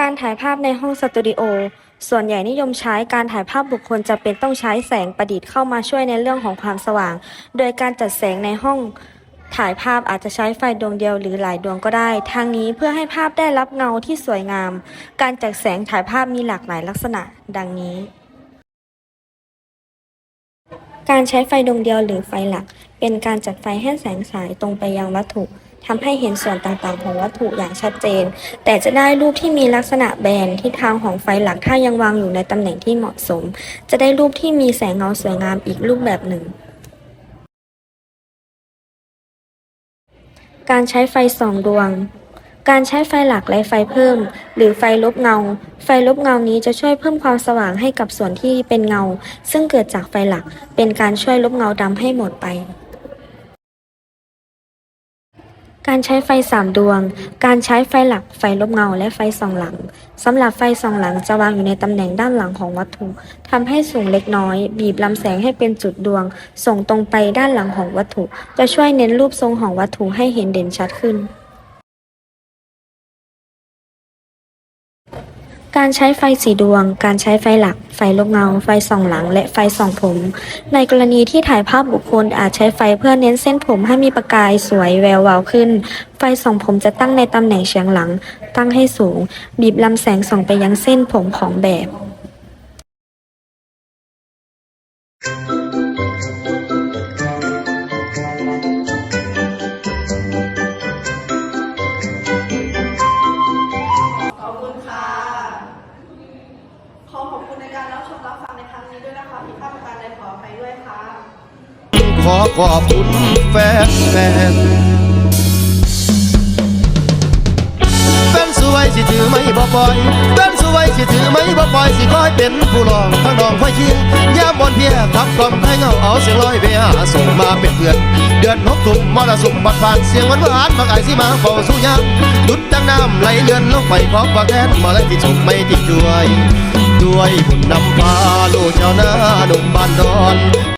การถ่ายภาพในห้องสตูดิโอ ส่วนใหญ่นิยมใช้การถ่ายภาพบุคคลจะเป็นต้องใช้แสงประดิษฐ์เข้ามาช่วยในเรื่องของความสว่าง โดยการจัดแสงในห้องถ่ายภาพอาจจะใช้ไฟดวงเดียวหรือหลายดวงก็ได้ ทางนี้เพื่อให้ภาพได้รับเงาที่สวยงาม การจัดแสงถ่ายภาพมีหลากหลายลักษณะ ดังนี้ การใช้ไฟดวงเดียวหรือไฟหลัก เป็นการจัดไฟให้แสงสายตรงไปยังวัตถุ ทำให้เห็นส่วนต่างๆ ของวัตถุอย่างชัดเจน แต่จะได้รูปที่มีลักษณะแบนทิศทางของไฟหลักถ้ายังวางอยู่ในตำแหน่งที่เหมาะสม จะได้รูปที่มีแสงเงาสวยงามอีกรูปแบบหนึ่งการใช้ไฟสองดวง การใช้ไฟหลักและไฟเพิ่ม หรือไฟลบเงา ไฟลบเงานี้จะช่วยเพิ่มความสว่างให้กับส่วนที่เป็นเงา ซึ่งเกิดจากไฟหลัก เป็นการช่วยลบเงาดำให้หมดไป การใช้ไฟสามดวง การใช้ไฟหลัก ไฟลบเงา และไฟส่องหลัง สำหรับไฟส่องหลังจะวางอยู่ในตำแหน่งด้านหลังของวัตถุทำให้สูงเล็กน้อย บีบลำแสงให้เป็นจุดดวง ส่งตรงไปด้านหลังของวัตถุ จะช่วยเน้นรูปทรงของวัตถุให้เห็นเด่นชัดขึ้น การใช้ไฟสีดวง การใช้ไฟหลัก ไฟลบเงา ไฟส่องหลัง และไฟส่องผม ในกรณีที่ถ่ายภาพบุคคลอาจใช้ไฟเพื่อเน้นเส้นผมให้มีประกายสวยแวววาวขึ้น ไฟส่องผมจะตั้งในตำแหน่งเฉียงหลัง ตั้งให้สูง บีบลำแสงส่องไปยังเส้นผมของแบบ ดขออภัยด้วยค่ะขอขอบคุณแฟนแฟนแฟนสวยสิถือไม่บ่ปล่อยแฟนสวยสิถือไม่บ่ปล่อยสิคอยเป็นผู้รองทั้งดองไฟเคียงยามบนเพียขับกลอมให้เงาเอาเสียงลอยไปหาส่งมาเป็นเพื่อน เดือนหกทุ่มมรสุมบัดผ่านเสียงหวานหวานมาไก่สิมาเฝ้าสู้ยามดุดดังน้ำไหลเลือนลงไปพร้อมฝากแทนมาเลยที่ชมไม่ติดช่วย ด้วยบุญนำพาลูกชาวนาหนุ่มบ้านดอน